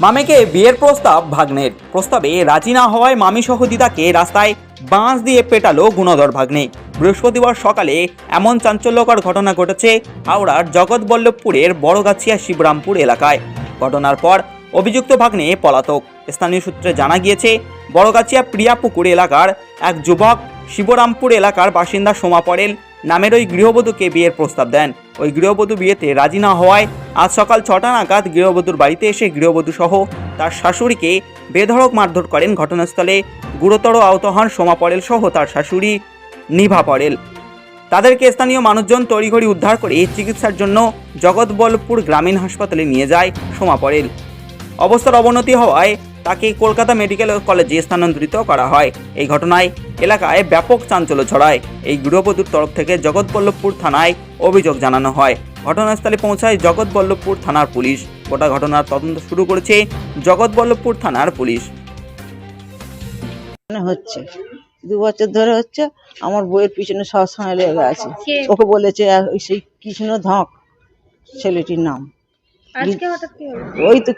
মামেকে বিয়ের প্রস্তাব, ভাগ্নের। প্রস্তাবে রাজি না হওয়ায় মামি সহ দিদাকে রাস্তায় বাঁশ দিয়ে পেটালো গুণধর ভাগ্নে। বৃহস্পতিবার সকালে এমন চাঞ্চল্যকর ঘটনা ঘটেছে হাওড়ার জগৎবল্লভপুরের বড়গাছিয়া শিবরামপুর এলাকায়। ঘটনার পর অভিযুক্ত ভাগ্নে পলাতক। স্থানীয় সূত্রে জানা গিয়েছে, বড়গাছিয়া প্রিয়াপুকুর এলাকার এক যুবক শিবরামপুর এলাকার বাসিন্দা সোমা পরেল। নামের ওই গৃহবধূকে বিয়ের প্রস্তাব দেন। ওই গৃহবধূ বিয়েতে রাজি না হওয়ায় আজ সকাল ছটা নাগাদ গৃহবধূর বাড়িতে এসে গৃহবধূ সহ তার শাশুড়িকে বেধড়ক মারধর করেন ঘটনাস্থলে। গুরুতর আহত হন সোমা পরেল সহ তার শাশুড়ি নিভা পরেল তাদেরকে স্থানীয় মানুষজন তড়িঘড়ি উদ্ধার করে চিকিৎসার জন্য জগৎবল্লভপুর গ্রামীণ হাসপাতালে নিয়ে যায় সোমা পরেল অবস্থার অবনতি হওয়ায় তাকে কলকাতা মেডিকেল কলেজে স্থানান্তরিত করা হয়। এই ঘটনায় এলাকায় ব্যাপক চাঞ্চল্য ছড়ায়। এই গৃহবধূর তরফ থেকে জগৎবল্লভপুর থানায় অভিযোগ জানানো হয়। ঘটনাস্থলে পৌঁছায় জগৎবল্লভপুর থানার পুলিশ। গোটা ঘটনার তদন্ত শুরু করেছে জগৎবল্লভপুর থানার পুলিশ। মানে হচ্ছে দু বছর ধরে হচ্ছে আমার বইয়ের পিছনে সবসময় লেগে আছে। ওকে বলেছে ওই সেই কৃষ্ণ ধক ছেলেটির নাম। আজকে হঠাৎ কি হলো? ওই তো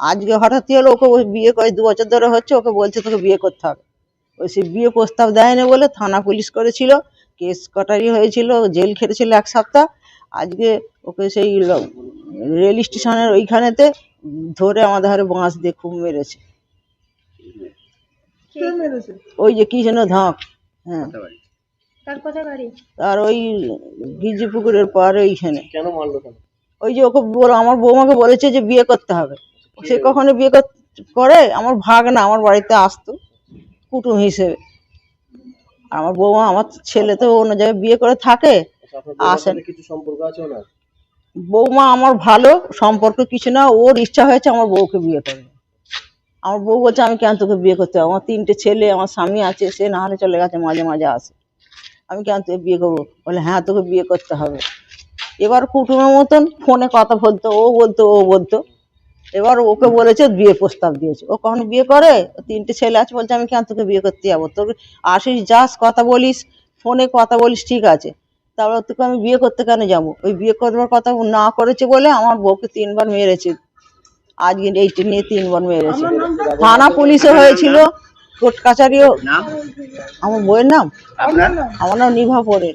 আজকে হঠাৎ হলো ওকে ওই বিয়ে করে দু বছর ধরে হচ্ছে ওকে বলছে তোকে বিয়ে করতে হবে। ওই সে বিয়ে প্রস্তাব দেয়নি বলে থানা পুলিশ করেছিল কেস কটারি হয়েছিল জেল খেটেছিল এক সপ্তাহ। আজকে ওকে সেই রেল স্টেশনের ওইখানেতে ধরে আমাদের হারে বাঁশ দিয়ে খুব মেরেছে। ওই যে কি যেন ধক হ্যাঁ। আর ওই গিজি পুকুরের পার ওইখানে কেন মারলো কেন? ওই যে ওকে বল আমার বৌমাকে বলেছে যে বিয়ে করতে হবে। সে কখনো বিয়ে কর- আমার ভাগ না আমার বাড়িতে আসতো কুটুম হিসেবে। আমার বৌমা আমার ছেলে তো অন্য জায়গায় বিয়ে করে থাকে আসেন। কিছু সম্পর্ক আছে ওনার? বৌমা আমার ভালো সম্পর্ক কিছু না ওর ইচ্ছা হয়েছে আমার বউকে বিয়ে করবে আমার বউ বলছে আমি কেন তোকে বিয়ে করতে হবে আমার তিনটে ছেলে আমার স্বামী আছে সে না হলে চলে গেছে মাঝে মাঝে আসে। আমি কেন তোকে বিয়ে করব? বলে হ্যাঁ তোকে বিয়ে করতে হবে। এবার কুটুমের মতন ফোনে কথা বলতো ও বলতো ও বলতো। এবার ওকে বলেছে বিয়ে প্রস্তাব দিয়েছে। ও কখন বিয়ে করে? তিনটে ছেলে আছে বলছে আমি কেন তোকে বিয়ে করতে যাব? তোকে আসিস যাস কথা বলিস ফোনে কথা বলিস ঠিক আছে। তারপর তোকে আমি বিয়ে করতে কেন যাব? ওই বিয়ে করবার কথা না করেছে বলে আমার বউকে তিনবার মেরেছে। আজকে এইটা নিয়ে তিনবার মেরেছে। থানা পুলিশে হয়েছিল কোর্ট কাছারিও। আমার বইয়ের নাম? আমার নাম নিভা পরে